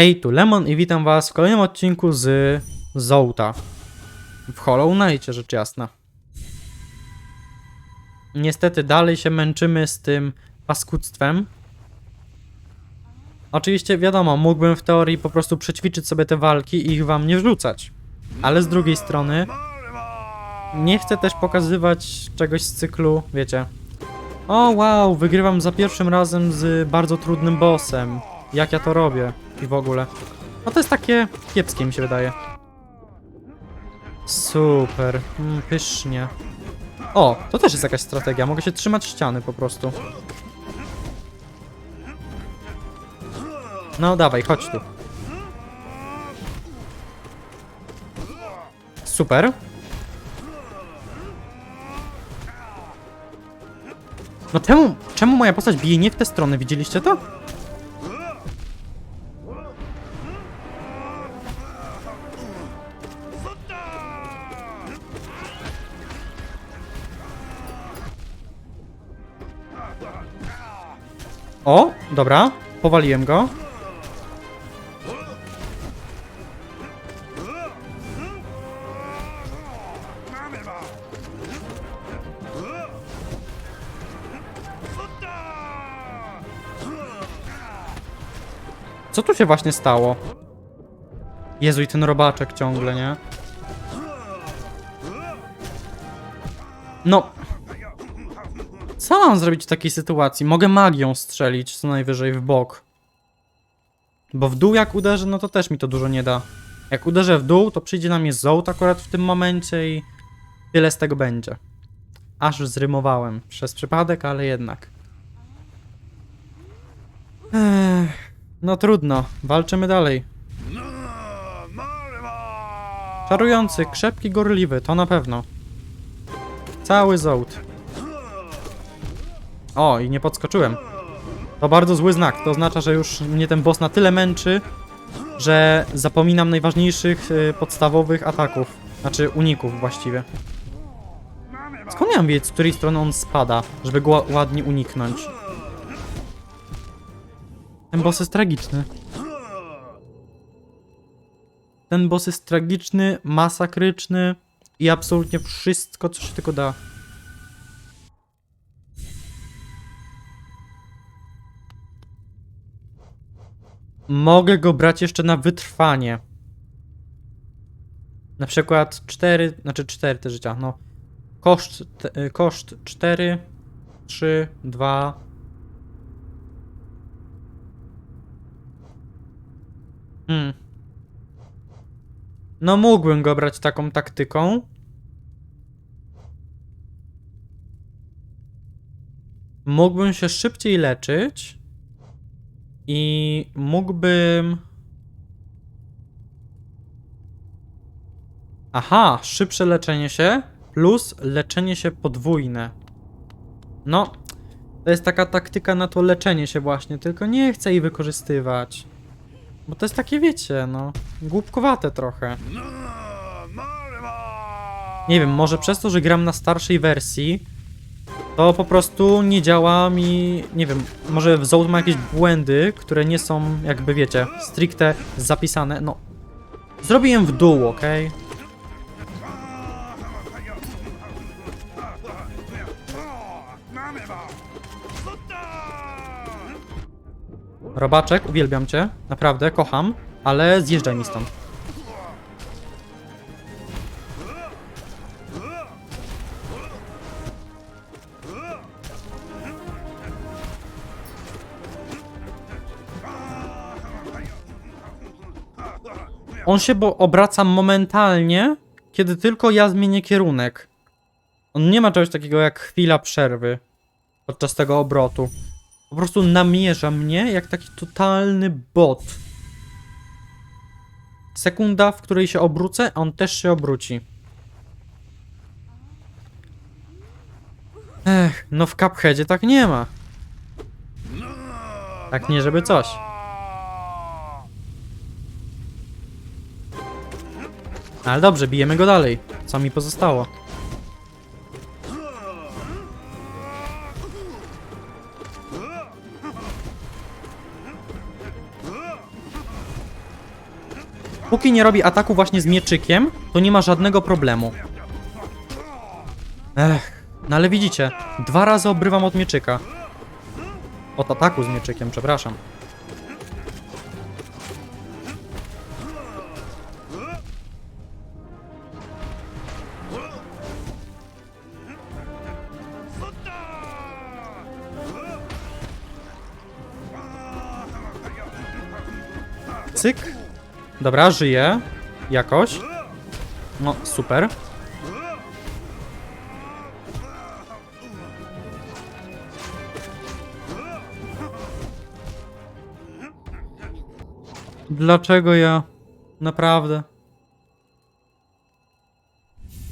Hej, tu Lemon i witam was w kolejnym odcinku z Zołta. W Hollow Knightie, rzecz jasna. Niestety dalej się męczymy z tym paskudztwem. Oczywiście wiadomo, mógłbym w teorii po prostu przećwiczyć sobie te walki i ich wam nie wrzucać. Ale z drugiej strony nie chcę też pokazywać czegoś z cyklu, wiecie. O wow, wygrywam za pierwszym razem z bardzo trudnym bossem. Jak ja to robię i w ogóle. No to jest takie kiepskie mi się wydaje. Super, mm, pysznie. O, to też jest jakaś strategia, mogę się trzymać ściany po prostu. No dawaj, chodź tu. Super. No temu, czemu moja postać bije nie w tę stronę, widzieliście to? Dobra, powaliłem go. Co tu się właśnie stało? Jezu, i ten robaczek ciągle, nie? No. Co mam zrobić w takiej sytuacji? Mogę magią strzelić co najwyżej w bok. Bo w dół jak uderzę, no to też mi to dużo nie da. Jak uderzę w dół, to przyjdzie na mnie zołt akurat w tym momencie i tyle z tego będzie. Aż zrymowałem. Przez przypadek, ale jednak. Ech, no trudno. Walczymy dalej. Czarujący, krzepki, gorliwy, to na pewno. Cały zołt. O, i nie podskoczyłem. To bardzo zły znak. To oznacza, że już mnie ten boss na tyle męczy, że zapominam najważniejszych y, podstawowych ataków. Znaczy uników właściwie. Skąd miałem wiedzieć, z której strony on spada, żeby go ła- ładnie uniknąć? Ten boss jest tragiczny. Ten boss jest tragiczny, masakryczny i absolutnie wszystko, co się tylko da. Mogę go brać jeszcze na wytrwanie. Na przykład 4, znaczy 4 te życia, no. Koszt, te, y, koszt 4, 3, 2. Hmm. No mógłbym go brać taką taktyką. Mógłbym się szybciej leczyć. I mógłbym. Aha, szybsze leczenie się plus leczenie się podwójne. No, to jest taka taktyka na to leczenie się właśnie, tylko nie chcę jej wykorzystywać. Bo to jest takie, wiecie, no, głupkowate trochę. Nie wiem, może przez to, że gram na starszej wersji, to po prostu nie działa mi, nie wiem, może w Zolt ma jakieś błędy, które nie są, jakby wiecie, stricte zapisane, no. Zrobiłem w dół, ok? Robaczek, uwielbiam cię, naprawdę, kocham, ale zjeżdżaj mi stąd. On się bo obraca momentalnie, kiedy tylko ja zmienię kierunek. On nie ma czegoś takiego jak chwila przerwy podczas tego obrotu. Po prostu namierza mnie jak taki totalny bot. Sekunda, w której się obrócę, a on też się obróci. Ech, no w Cupheadzie tak nie ma. Tak nie, żeby coś. Ale dobrze, bijemy go dalej. Co mi pozostało? Póki nie robi ataku właśnie z mieczykiem, to nie ma żadnego problemu. Ech, no ale widzicie, dwa razy obrywam od mieczyka. Od ataku z mieczykiem, przepraszam. Cyk. Dobra, żyje. Jakoś. No, super. Dlaczego ja? Naprawdę.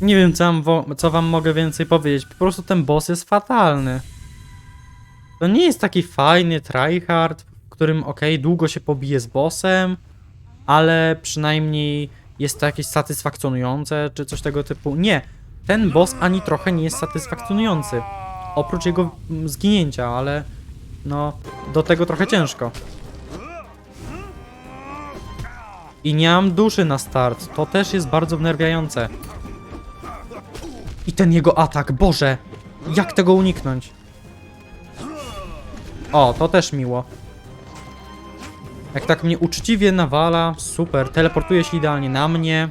Nie wiem, co wam, co wam mogę więcej powiedzieć. Po prostu ten boss jest fatalny. To nie jest taki fajny tryhard, którym ok, długo się pobije z bossem, ale przynajmniej jest to jakieś satysfakcjonujące, czy coś tego typu. Nie, ten boss ani trochę nie jest satysfakcjonujący. Oprócz jego mm, zginięcia, ale no, do tego trochę ciężko. I nie mam duszy na start, to też jest bardzo wnerwiające. I ten jego atak, Boże! Jak tego uniknąć? O, to też miło. Jak tak mnie uczciwie nawala, super, teleportuje się idealnie na mnie.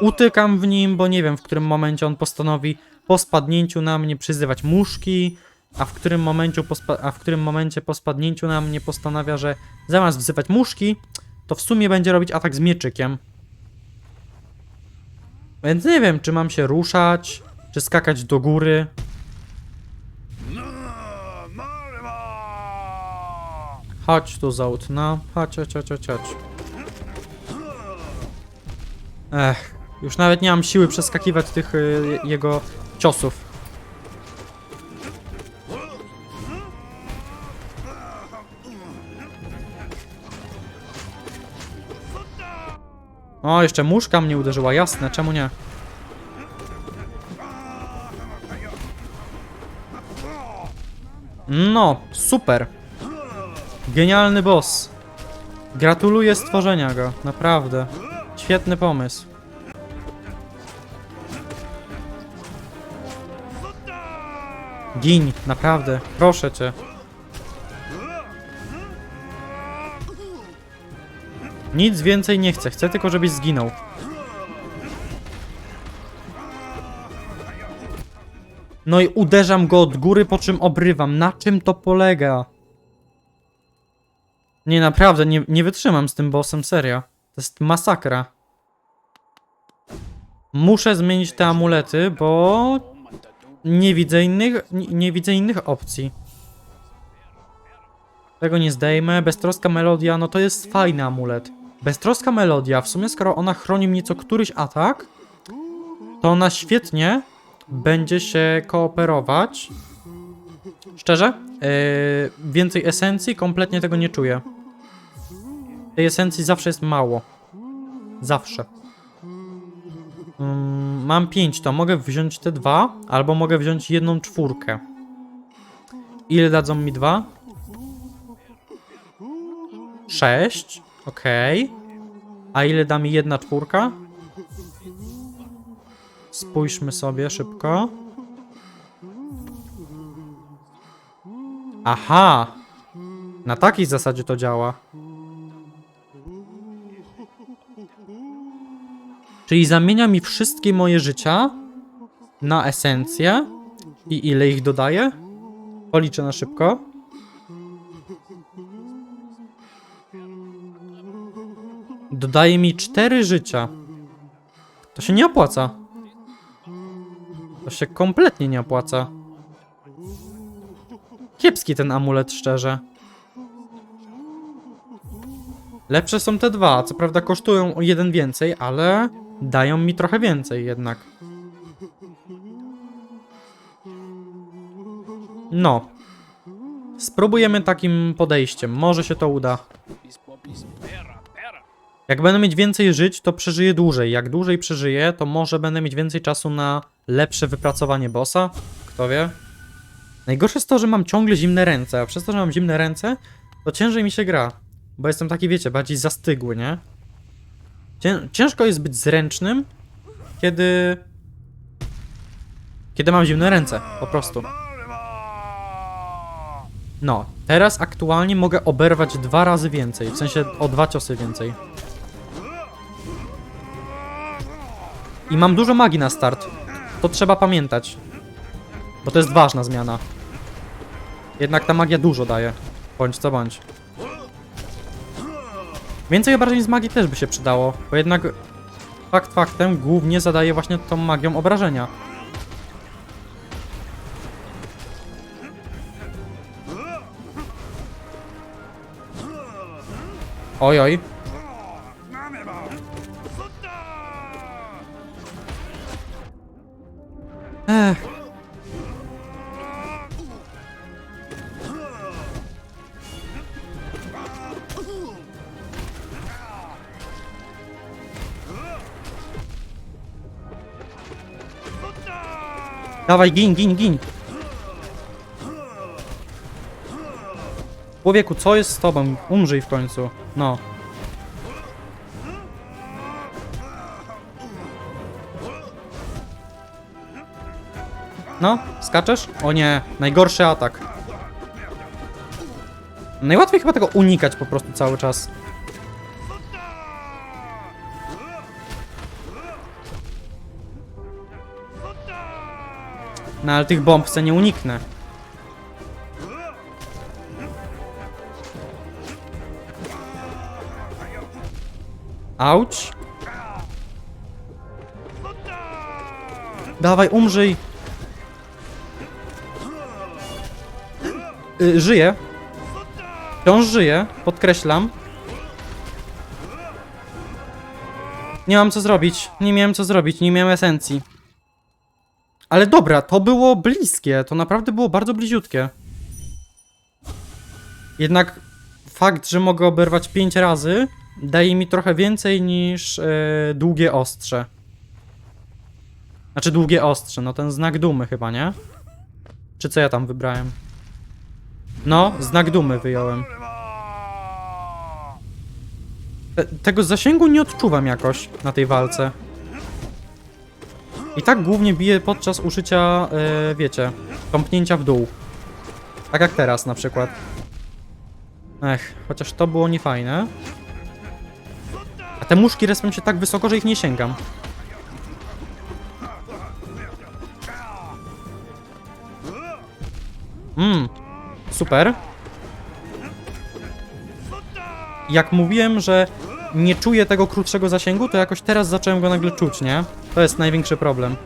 Utykam w nim, bo nie wiem w którym momencie on postanowi po spadnięciu na mnie przyzywać muszki, a w którym momencie po, a w którym momencie po spadnięciu na mnie postanawia, że zamiast wzywać muszki, to w sumie będzie robić atak z mieczykiem. Więc nie wiem, czy mam się ruszać, czy skakać do góry. Chodź tu, Zołt, no. Chodź, chodź, chodź, chodź, chodź. Ech, już nawet nie mam siły przeskakiwać tych y, jego ciosów. O, jeszcze muszka mnie uderzyła, jasne, czemu nie? No, super. Genialny boss. Gratuluję stworzenia go, naprawdę. Świetny pomysł. Gin, naprawdę, proszę cię. Nic więcej nie chcę, chcę tylko, żebyś zginął. No i uderzam go od góry, po czym obrywam. Na czym to polega? Nie, naprawdę, nie, nie wytrzymam z tym bossem, serio. To jest masakra. Muszę zmienić te amulety, bo nie widzę innych, nie, nie widzę innych opcji. Tego nie zdejmę. Beztroska melodia, no to jest fajny amulet. Beztroska melodia, w sumie skoro ona chroni mnie co któryś atak, to ona świetnie będzie się kooperować. Szczerze? Yy, więcej esencji, kompletnie tego nie czuję. Tej esencji zawsze jest mało. Zawsze. Mm, mam 5, to mogę wziąć te dwa, albo mogę wziąć jedną czwórkę. Ile dadzą mi dwa? 6. Okej. A ile da mi jedna czwórka? Spójrzmy sobie szybko. Aha! Na takiej zasadzie to działa. Czyli zamienia mi wszystkie moje życia na esencję. I ile ich dodaje? Policzę na szybko. Dodaje mi 4 życia. To się nie opłaca. To się kompletnie nie opłaca. Kiepski ten amulet, szczerze. Lepsze są te dwa, co prawda kosztują o jeden więcej, ale dają mi trochę więcej jednak. No. Spróbujemy takim podejściem, może się to uda. Jak będę mieć więcej żyć, to przeżyję dłużej. Jak dłużej przeżyję, to może będę mieć więcej czasu na lepsze wypracowanie bossa. Kto wie? Najgorsze jest to, że mam ciągle zimne ręce, a przez to, że mam zimne ręce, to ciężej mi się gra. Bo jestem taki, wiecie, bardziej zastygły, nie? Cię, ciężko jest być zręcznym, kiedy... Kiedy mam zimne ręce, po prostu. No, teraz aktualnie mogę oberwać dwa razy więcej, w sensie o dwa ciosy więcej. I mam dużo magii na start. To trzeba pamiętać. Bo to jest ważna zmiana. Jednak ta magia dużo daje. Bądź co bądź. Więcej obrażeń z magii też by się przydało, bo jednak fakt faktem głównie zadaje właśnie tą magią obrażenia. Oj, oj. Dawaj, gin, gin, gin. Człowieku, co jest z tobą? Umrzyj w końcu. No. No, skaczesz? O nie, najgorszy atak. Najłatwiej chyba tego unikać po prostu cały czas. No ale tych bomb nie uniknę. Auć. Dawaj, umrzyj. Y, żyje. Wciąż żyje, podkreślam. Nie mam co zrobić. Nie miałem co zrobić, nie miałem esencji. Ale dobra, to było bliskie. To naprawdę było bardzo bliziutkie. Jednak fakt, że mogę oberwać 5 razy, daje mi trochę więcej niż e, długie ostrze. Znaczy długie ostrze, no ten znak dumy chyba, nie? Czy co ja tam wybrałem? No, znak dumy wyjąłem. Te, tego zasięgu nie odczuwam jakoś na tej walce. I tak głównie bije podczas użycia, e, wiecie, tąpnięcia w dół. Tak jak teraz na przykład. Ech, chociaż to było niefajne. A te muszki respią się tak wysoko, że ich nie sięgam. Mmm, super. Jak mówiłem, że nie czuję tego krótszego zasięgu, to jakoś teraz zacząłem go nagle czuć, nie? To jest największy problem.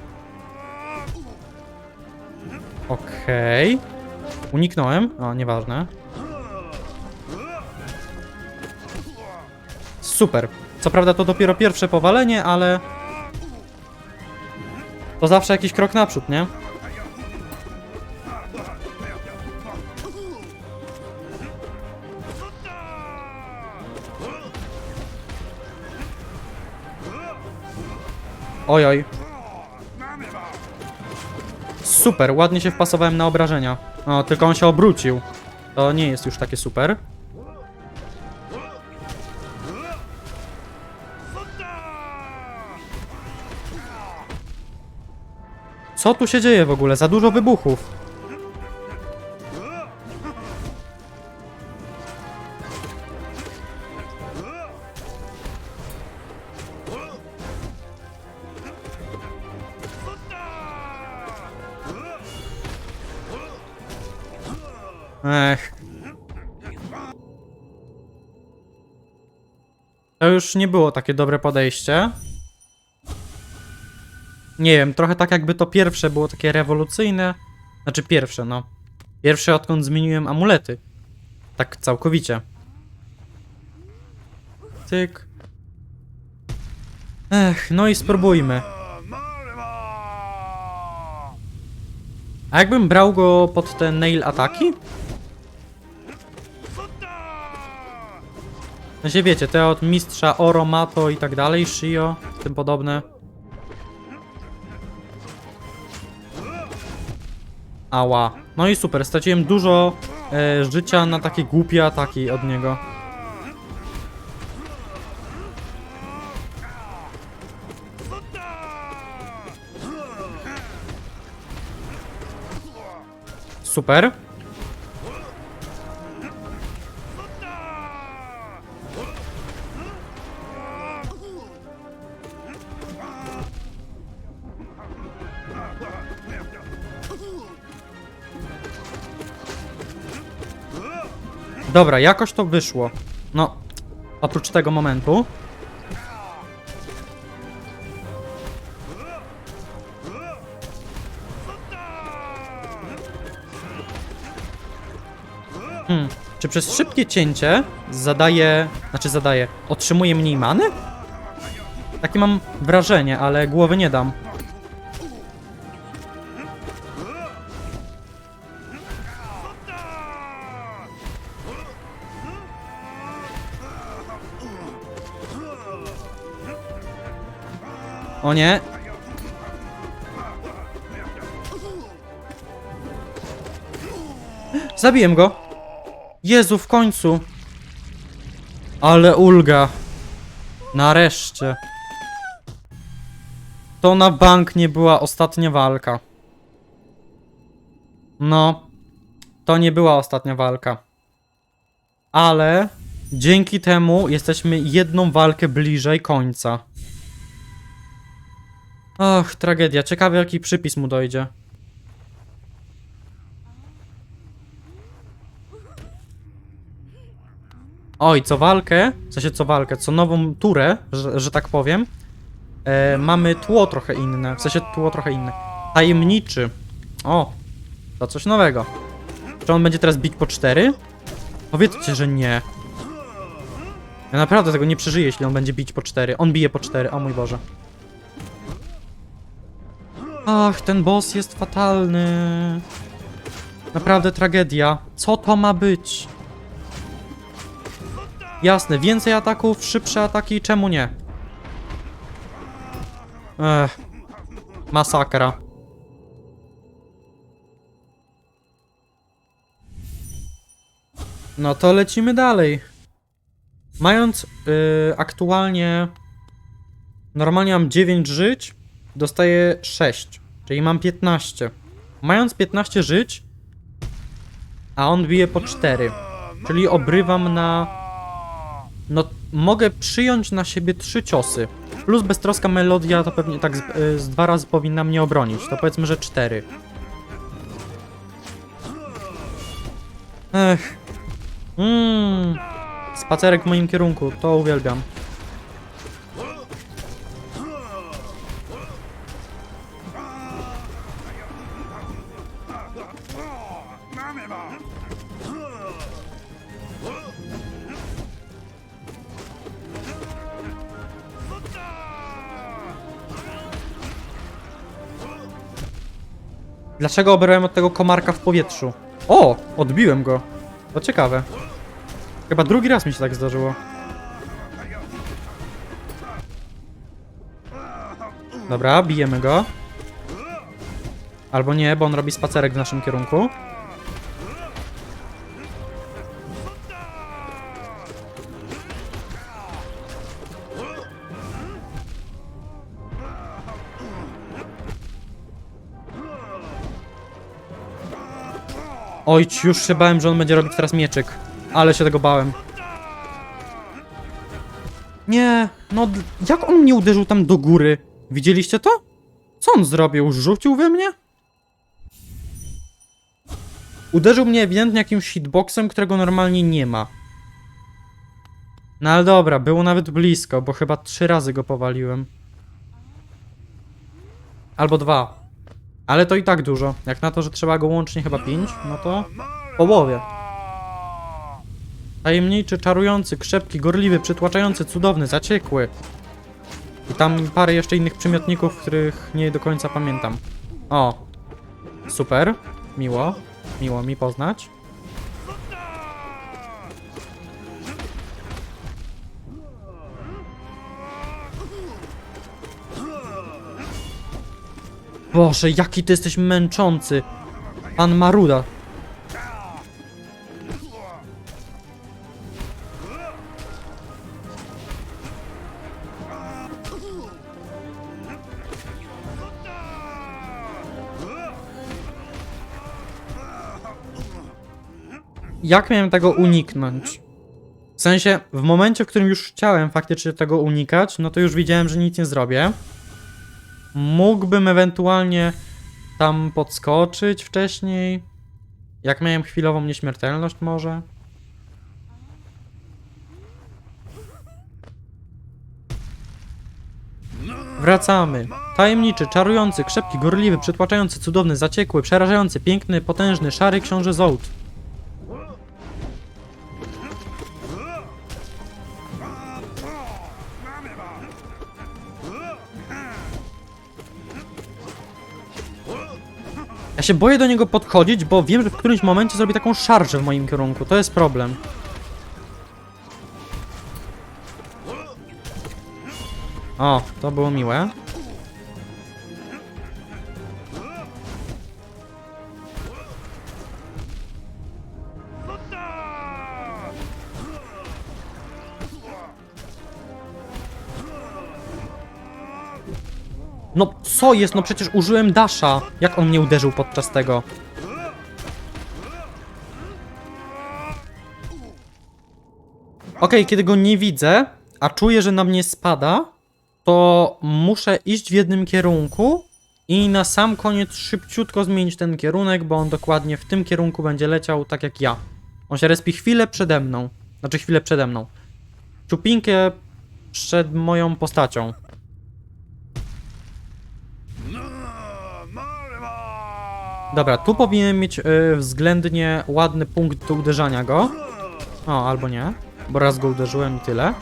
Okej. Uniknąłem. O, nieważne. Super. Co prawda to dopiero pierwsze powalenie, ale... To zawsze jakiś krok naprzód, nie? Oj, oj. Super, ładnie się wpasowałem na obrażenia. O, tylko on się obrócił. To nie jest już takie super. Co tu się dzieje w ogóle? Za dużo wybuchów. To już nie było takie dobre podejście. Nie wiem, trochę tak jakby to pierwsze było takie rewolucyjne. Znaczy pierwsze, no. Pierwsze odkąd zmieniłem amulety. Tak całkowicie. Tyk. Ech, no i spróbujmy. A jakbym brał go pod te nail ataki? No się wiecie, te od mistrza Oro, Mato i tak dalej, Shio, tym podobne. Ała. No i super, straciłem dużo e, życia na takie głupie ataki od niego. Super. Dobra, jakoś to wyszło. No, oprócz tego momentu. Hmm. Czy przez szybkie cięcie zadaje, znaczy zadaje, otrzymuje mniej many? Takie mam wrażenie, ale głowy nie dam. O nie. Zabiłem go. Jezu, w końcu. Ale ulga. Nareszcie. To na bank nie była ostatnia walka. No. To nie była ostatnia walka. Ale dzięki temu jesteśmy jedną walkę bliżej końca. Och, tragedia. Ciekawe jaki przypis mu dojdzie. Oj, co walkę, w sensie co walkę, co nową turę, że, że tak powiem, e, mamy tło trochę inne, w sensie tło trochę inne. Tajemniczy. O, to coś nowego. Czy on będzie teraz bić po cztery? Powiedzcie, że nie. Ja naprawdę tego nie przeżyję, jeśli on będzie bić po cztery. On bije po cztery, o mój Boże. Ach, ten boss jest fatalny. Naprawdę tragedia. Co to ma być? Jasne, więcej ataków, szybsze ataki, czemu nie? Ech. Masakra. No to lecimy dalej. Mając yy, aktualnie. Normalnie mam 9 żyć, dostaję 6, czyli mam 15. Mając 15 żyć, a on bije po 4, czyli obrywam na no, mogę przyjąć na siebie trzy ciosy. Plus beztroska melodia to pewnie tak z, y, z dwa razy powinna mnie obronić. To powiedzmy, że cztery. Ech. Mmm. Spacerek w moim kierunku, to uwielbiam. Dlaczego oberłem od tego komarka w powietrzu? O! Odbiłem go. To ciekawe. Chyba drugi raz mi się tak zdarzyło. Dobra, bijemy go. Albo nie, bo on robi spacerek w naszym kierunku. Oj, już się bałem, że on będzie robić teraz mieczyk. Ale się tego bałem. Nie, no jak on mnie uderzył tam do góry? Widzieliście to? Co on zrobił? Rzucił we mnie? Uderzył mnie ewidentnie jakimś hitboxem, którego normalnie nie ma. No ale dobra, było nawet blisko, bo chyba trzy razy go powaliłem. Albo dwa. Ale to i tak dużo. Jak na to, że trzeba go łącznie chyba pięć, no to w połowie. Tajemniczy, czarujący, krzepki, gorliwy, przytłaczający, cudowny, zaciekły. I tam parę jeszcze innych przymiotników, których nie do końca pamiętam. O. Super. Miło. Miło mi poznać. Boże, jaki ty jesteś męczący. Pan Maruda. jak miałem tego uniknąć? W sensie, w momencie, w którym już chciałem faktycznie tego unikać, no to już widziałem, że nic nie zrobię. Mógłbym ewentualnie tam podskoczyć wcześniej. Jak miałem chwilową nieśmiertelność może. Wracamy. Tajemniczy, czarujący, krzepki, gorliwy, przytłaczający, cudowny, zaciekły, przerażający, piękny, potężny, szary książę Zołd. Ja się boję do niego podchodzić, bo wiem, że w którymś momencie zrobi taką szarżę w moim kierunku. To jest problem. O, to było miłe. Co jest? No przecież użyłem dasha. Jak on mnie uderzył podczas tego? Okej, kiedy go nie widzę, a czuję, że na mnie spada, to muszę iść w jednym kierunku i na sam koniec szybciutko zmienić ten kierunek, bo on dokładnie w tym kierunku będzie leciał tak jak ja. On się respi chwilę przede mną. Znaczy chwilę przede mną. Ciupinkę przed moją postacią. Dobra, tu powinien mieć y, względnie ładny punkt do uderzania go. O, albo nie, bo raz go uderzyłem i tyle.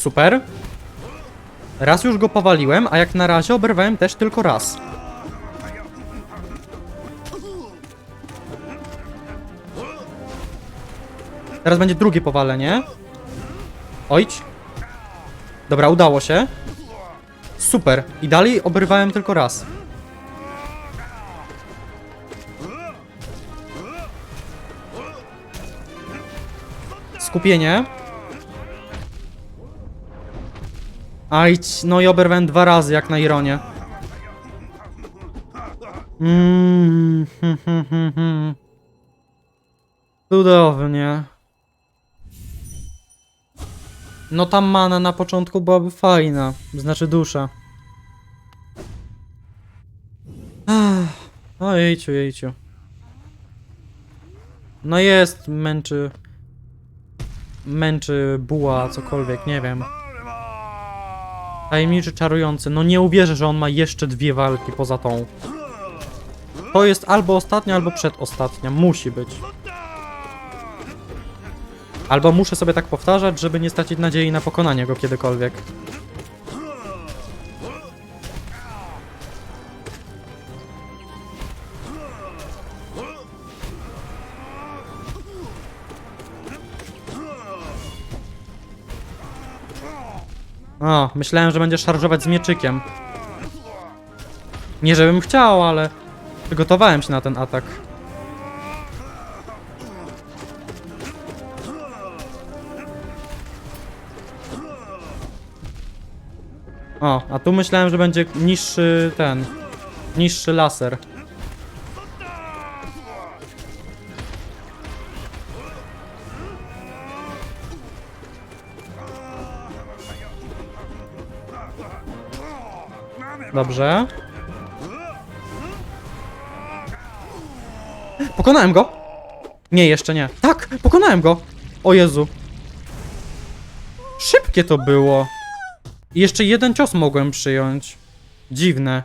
Super. Raz już go powaliłem, a jak na razie oberwałem też tylko raz. Teraz będzie drugie powalenie. Ojdź. Dobra, udało się. Super. I dalej oberwałem tylko raz. Skupienie. Ajdź, no i oberwałem dwa razy, jak na Ironie. Mmm. Cudownie. No ta mana na początku byłaby fajna, znaczy dusza. Ach, Ojejciu, jejciu. No jest, męczy... Męczy buła, cokolwiek, nie wiem. Tajemniczy, czarujący. No nie uwierzę, że on ma jeszcze dwie walki poza tą. To jest albo ostatnia, albo przedostatnia. Musi być. Albo muszę sobie tak powtarzać, żeby nie stracić nadziei na pokonanie go kiedykolwiek. O, myślałem, że będzie szarżować z mieczykiem. Nie żebym chciał, ale przygotowałem się na ten atak. O, a tu myślałem, że będzie niższy ten, niższy laser. Dobrze. Pokonałem go! Nie, jeszcze nie. Tak! Pokonałem go! O Jezu. Szybkie to było. I jeszcze jeden cios mogłem przyjąć. Dziwne.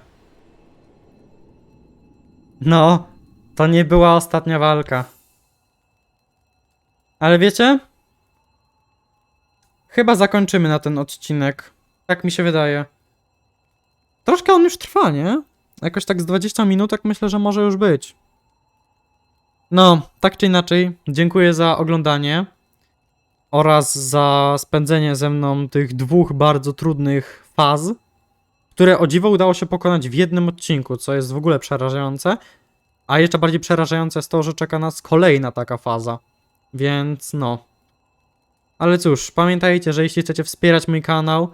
No, to nie była ostatnia walka. Ale wiecie? Chyba zakończymy na ten odcinek. Tak mi się wydaje. Troszkę on już trwa, nie? Jakoś tak z 20 minutek myślę, że może już być. No, tak czy inaczej, dziękuję za oglądanie oraz za spędzenie ze mną tych dwóch bardzo trudnych faz, które o dziwo udało się pokonać w jednym odcinku, co jest w ogóle przerażające. A jeszcze bardziej przerażające jest to, że czeka nas kolejna taka faza. Więc no. Ale cóż, pamiętajcie, że jeśli chcecie wspierać mój kanał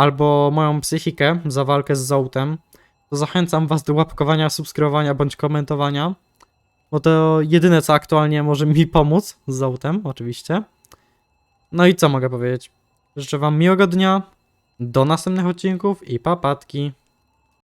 albo moją psychikę za walkę z Zołtem, to zachęcam was do łapkowania, subskrybowania bądź komentowania, bo to jedyne co aktualnie może mi pomóc z Zołtem, oczywiście. No i co mogę powiedzieć? Życzę wam miłego dnia, do następnych odcinków i papatki.